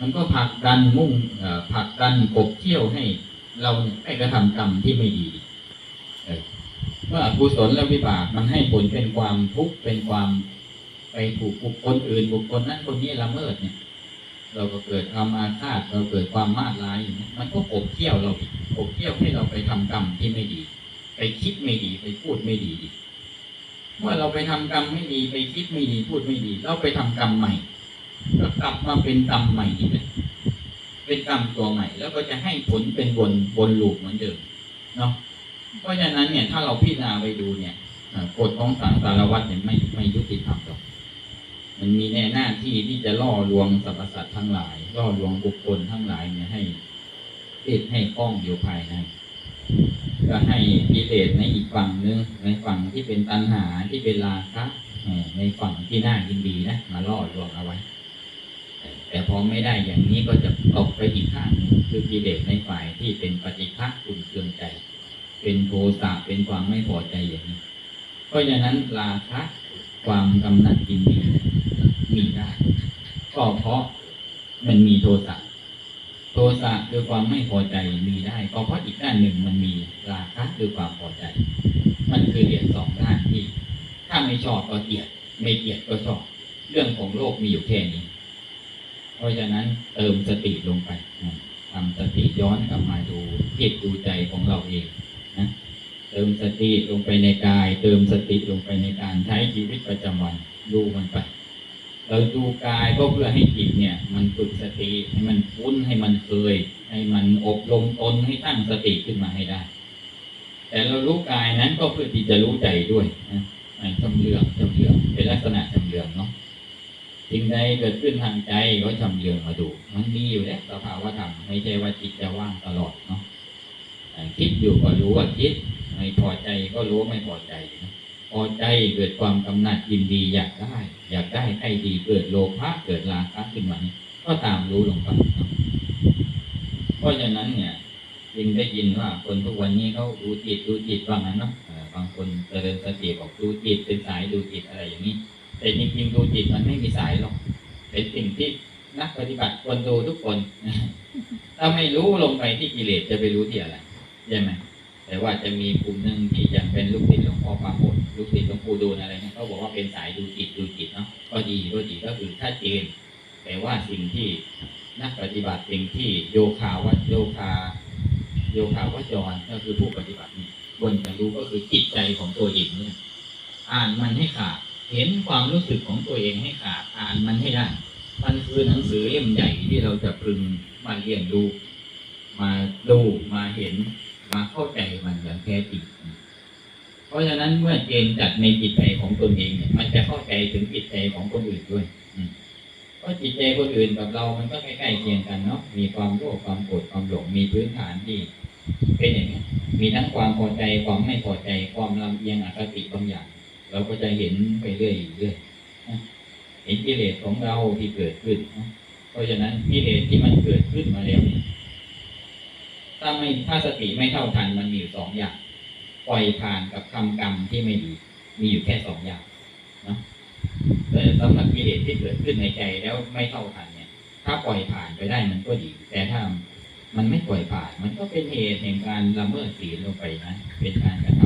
มันก็ผลักดันมุ่งผลักดันกบเที่ยวให้เราเนี่ยไปกระทำกรรมที่ไม่ดีเมื่อกุศลและวิบากมันให้ผลเป็นความทุกข์เป็นความไปถูกบุคคลอื่นบุคคลนั้นคนนี้ละเมิดเนี่ย เราก็เกิดความอาฆาตเราเกิดความมาดร้ายมันก็กบเที่ยวเรากบเที่ยวให้เราไปทำกรรมที่ไม่ดี ไปคิดไม่ดีไปพูดไม่ดี เมื่อเราไปทำกรรมไม่ดีไปคิดไม่ดีพูดไม่ดี เราไปทำกรรมใหม่ กลับมาเป็นกรรมใหม่อีกเลยเป็นกรรมตัวใหม่ แล้วก็จะให้ผลเป็นวนวนลูปเหมือนเดิมเนาะเพราะฉะนั้นเนี่ยถ้าเราพิจารณาไปดูเนี่ยกฎของสังสารวัฏเนี่ยไม่ไม่ยุติธรรมหรอกมันมีแน่หน้าที่ที่จะล่อลวงสรรพสัตว์ทั้งหลาย ล่อลวงบุคคลทั้งหลายเนี่ยให้ติดให้คล้องอยู่ภายในก็ให้กิเลสในอีกฝั่งนึงในฝั่งที่เป็นตัณหาที่เป็นราคะในฝั่งที่น่ายินดีนะมาล่อลวงเอาไว้ แต่พอไม่ได้อย่างนี้ก็จะตกไปอีกข้างนึงคือกิเลสในฝ่ายที่เป็นปฏิฆะขุ่นเคืองใจ เป็นโทสะเป็นความไม่พอใจอย่างนี้ เพราะฉะนั้นราคะความกำหนัดยินดีมีได้ก็เพราะมันมีโทสะโทสะคือความไม่พอใจมีได้ ก็เพราะอีกด้านหนึ่งมันมีราคะคือความพอใจ มันคือเหรียญสองด้านที่ ถ้าไม่ชอบก็เกลียด ไม่เกลียดก็ชอบ เรื่องของโลกมีอยู่แค่นี้ เพราะฉะนั้นเติมสติลงไปนะทำสติย้อนกลับมาดูจิตดูใจของเราเองนะเติมสติลงไปในกาย เติมสติลงไปในการใช้ชีวิตประจำวันดูมันไป เราดูกายก็เพื่อให้จิตเนี่ย มันฝึกสติให้มันคุ้นให้มันเคย ให้มันอบรมตนให้ตั้งสติขึ้นมาให้ได้ แต่เรารู้กายนั้นก็เพื่อที่จะรู้ใจด้วยนะมันจำเรืองจำเรืองเป็นลักษณะจำเรืองเนาะ สิ่งใดเกิดขึ้นทางใจก็จำเรืองมาดู มันมีอยู่แล้วสภาวะธรรมไม่ใช่ว่าจิตจะว่างตลอดเนาะคิดอยู่ก็รู้ว่าคิด ไม่พอใจก็รู้ว่าไม่พอใจพอใจเกิดความกำหนัดยินดีอยากได้ อยากได้ให้ดีเกิดโลภะเกิดราคะขึ้นมานี่ก็ตามรู้ลงไปเพราะฉะนั้นเนี่ยจึงได้ยินว่าคนทุกวันนี้เขาดูจิตดูจิตว่างั้นเนาะบางคนเจริญสติบอกดูจิตเป็นสายดูจิตอะไรอย่างนี้ แต่จริงๆดูจิตมันไม่มีสายหรอกเป็นสิ่งที่นักปฏิบัติควรดูทุกคนถ้าไม่รู้ลงไปที่กิเลสจะไปรู้ที่อะไรใช่ไหมแต่ว่าจะมีกลุ่มหนึ่งที่จะเป็นลูกศิษย์หลวงพ่อปราโมทลูกศิษย์หลวงปู่ดูลอะไรเนี่ยเขาบอกว่าเป็นสายดูจิตดูจิตเนาะก็ดีก็ดีก็คือชัดเจนแต่ว่าสิ่งที่นักปฏิบัติสิ่งที่โยคาวัดโยคา โยคาวจรก็คือผู้ปฏิบัตินี่ควรจะรู้ก็คือจิตใจของตัวเองเนี่ยอ่านมันให้ขาด เห็นความรู้สึกของตัวเองให้ขาดอ่านมันให้ได้ มันคือหนังสือเล่มใหญ่ที่เราจะพึงมาเรียนรู้มาดูมาเห็นมาเข้าใจมันอย่างแท้จริงเพราะฉะนั้นเมื่อเจนจัดในจิตใจของตนเองเนี่ยมันจะเข้าใจถึงจิตใจของคนอื่นด้วยเพราะจิตใจคนอื่นกับเรา มันก็ใกล้ๆเคียงกันเนาะมีความโลภความโกรธความหลงมีพื้นฐานที่เป็นอย่างนี้มีทั้งความพอใจความไม่พอใจความลำเอียงอคติบางอย่าง เราก็จะเห็นไปเรื่อยๆเรื่อยเห็นกิเลสของเราที่เกิดขึ้น เพราะฉะนั้นกิเลสที่มันเกิดขึ้นมาแล้วถ้าไม่ถ้าสติไม่เท่าทันมันมีอยู่สองอย่างปล่อยผ่านกับทำกรรมที่ไม่ดีมีอยู่แค่สองอย่างนะแต่สำหรับกิเลสที่เกิดขึ้นในใจแล้วไม่เท่าทันเนี่ย ถ้าปล่อยผ่านไปได้มันก็ดี แต่ถ้ามันไม่ปล่อยผ่าน มันก็เป็นเหตุแห่งการละเมิดศีลลงไปนะเป็นการกระท